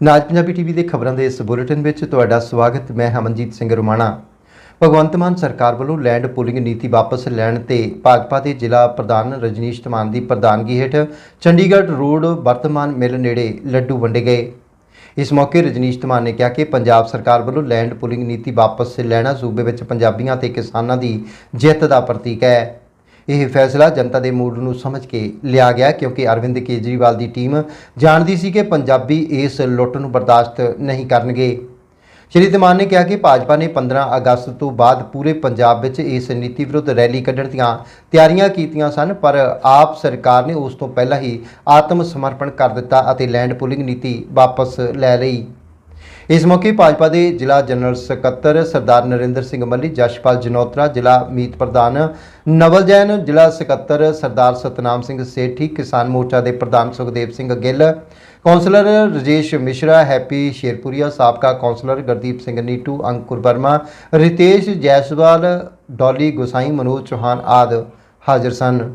ਨਾਜ Punjabi TV ਦੇ ਖਬਰਾਂ ਦੇ ਇਸ ਬੁਲੇਟਿਨ ਵਿੱਚ ਤੁਹਾਡਾ ਸਵਾਗਤ, ਮੈਂ ਹਮਨਜੀਤ ਸਿੰਘ ਰੋਮਾਣਾ। ਭਗਵੰਤ ਮਾਨ ਸਰਕਾਰ ਵੱਲੋਂ ਲੈਂਡ ਪੂਲਿੰਗ ਨੀਤੀ ਵਾਪਸ ਲੈਣ ਤੇ ਭਾਜਪਾ ਦੇ ਜ਼ਿਲ੍ਹਾ ਪ੍ਰਧਾਨ ਰਜਨੀਸ਼ ਧਮਾਨ ਦੀ ਪ੍ਰਧਾਨਗੀ ਹੇਠ ਚੰਡੀਗੜ੍ਹ ਰੋਡ ਵਰਤਮਾਨ ਮਿਲ ਨੇੜੇ ਲੱਡੂ ਵੰਡੇ ਗਏ। ਇਸ ਮੌਕੇ ਰਜਨੀਸ਼ ਧਮਾਨ ਨੇ ਕਿਹਾ ਕਿ ਪੰਜਾਬ ਸਰਕਾਰ ਵੱਲੋਂ ਲੈਂਡ ਪੂਲਿੰਗ ਨੀਤੀ ਵਾਪਸ ਲੈਣਾ ਸੂਬੇ ਵਿੱਚ ਪੰਜਾਬੀਆਂ ਤੇ ਕਿਸਾਨਾਂ ਦੀ ਜਿੱਤ ਦਾ ਪ੍ਰਤੀਕ ਹੈ। ਇਹ ਫੈਸਲਾ ਜਨਤਾ ਦੇ ਮੂਡ ਨੂੰ ਸਮਝ ਕੇ ਲਿਆ ਗਿਆ ਕਿਉਂਕਿ ਅਰਵਿੰਦ ਕੇਜਰੀਵਾਲ ਦੀ ਟੀਮ ਜਾਣਦੀ ਸੀ ਕਿ ਪੰਜਾਬੀ ਇਸ ਲੁੱਟ ਨੂੰ ਬਰਦਾਸ਼ਤ ਨਹੀਂ ਕਰਨਗੇ। ਸ਼੍ਰੀ ਧਮਾਨ ਨੇ ਕਿਹਾ ਕਿ ਭਾਜਪਾ ਨੇ 15 ਅਗਸਤ ਤੋਂ ਬਾਅਦ ਪੂਰੇ ਪੰਜਾਬ ਵਿੱਚ ਇਸ ਨੀਤੀ ਵਿਰੁੱਧ ਰੈਲੀ ਕੱਢਣ ਦੀਆਂ ਤਿਆਰੀਆਂ ਕੀਤੀਆਂ ਸਨ, ਪਰ ਆਪ ਸਰਕਾਰ ਨੇ ਉਸ ਤੋਂ ਪਹਿਲਾਂ ਹੀ ਆਤਮ ਸਮਰਪਣ ਕਰ ਦਿੱਤਾ ਅਤੇ ਲੈਂਡ ਪੁਲਿੰਗ ਨੀਤੀ ਵਾਪਸ ਲੈ ਲਈ। ਇਸ ਮੌਕੇ ਭਾਜਪਾ ਦੇ ਜ਼ਿਲ੍ਹਾ ਜਨਰਲ ਸਕੱਤਰ ਸਰਦਾਰ ਨਰਿੰਦਰ ਸਿੰਘ ਮੱਲੀ ਜਸ਼ਪਾਲ ਜਨੋਤਰਾ, ਜ਼ਿਲ੍ਹਾ ਮੀਤ ਪ੍ਰਧਾਨ ਨਵਲ ਜੈਨ, ਜ਼ਿਲ੍ਹਾ ਸਕੱਤਰ ਸਰਦਾਰ ਸਤਨਾਮ ਸਿੰਘ ਸੇਠੀ, ਕਿਸਾਨ ਮੋਰਚਾ ਦੇ ਪ੍ਰਧਾਨ ਸੁਖਦੇਵ ਸਿੰਘ ਗਿੱਲ, ਕੌਂਸਲਰ ਰਜੇਸ਼ ਮਿਸ਼ਰਾ, ਹੈਪੀ ਸ਼ੇਰਪੁਰੀਆ, ਸਾਬਕਾ ਕੌਂਸਲਰ ਗੁਰਦੀਪ ਸਿੰਘ ਨੀਟੂ, ਅੰਕੁਰ ਵਰਮਾ, ਰਿਤੇਸ਼ ਜੈਸਵਾਲ, ਡੋਲੀ ਗੁਸਾਈ, ਮਨੋਜ ਚੌਹਾਨ ਆਦਿ ਹਾਜ਼ਰ ਸਨ।